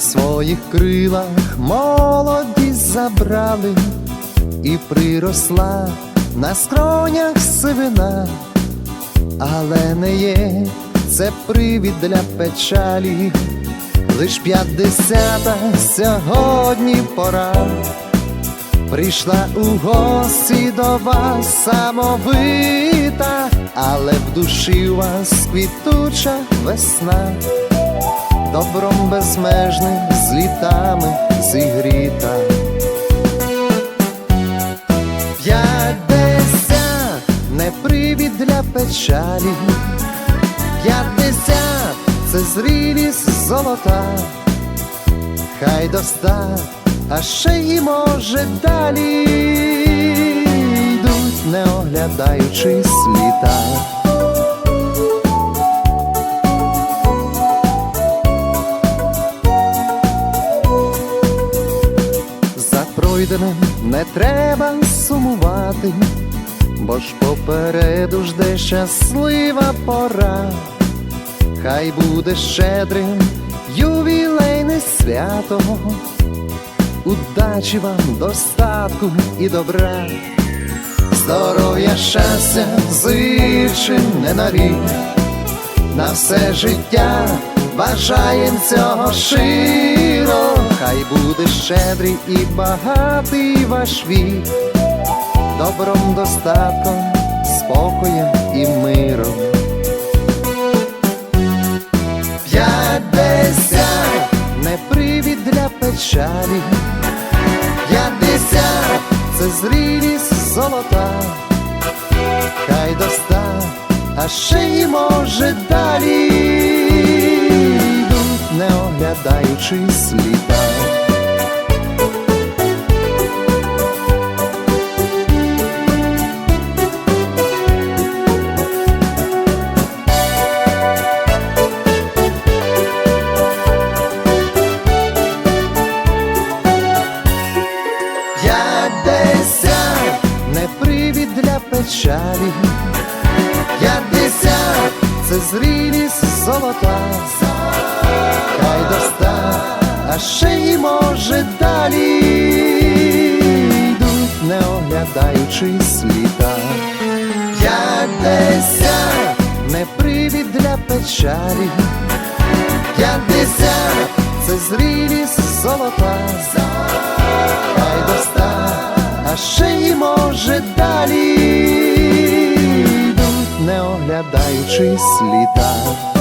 своїх крилах молодість забрали, і приросла на скронях сивина, але не є це привід для печалі, лиш п'ятдесята сьогодні пора. Прийшла у гості до вас самовита, але в душі у вас квітуча весна, добром безмежним з літами зігріта. П'ятдесят не привід для печалі, п'ятдесят це зрілість золота, хай доста, а ще й може далі йдуть, не оглядаючись літа. За не треба сумувати, бо ж попереду жде щаслива пора, хай буде щедрим ювілейне свято, удачі вам, достатку і добра, здоров'я, щастя, зичим не на рік, на все життя бажаєм цього широ, хай буде щедрий і багатий ваш вік, добром, достатком, спокоєм і миром. П'ятдесят. Не привід для печалі, п'ятдесят. Це зрілість золота, хай доста, а ще й може далі. Не оглядаючись літа. П'ятдесят не привід для печалі, п'ятдесят це зрілість золота, хай доста, а ще й може далі. Йдуть, не оглядаючись літа. П'ятдесят не привід для печалі, п'ятдесят це зрілість золота, далі йдуть, не оглядаючи літа.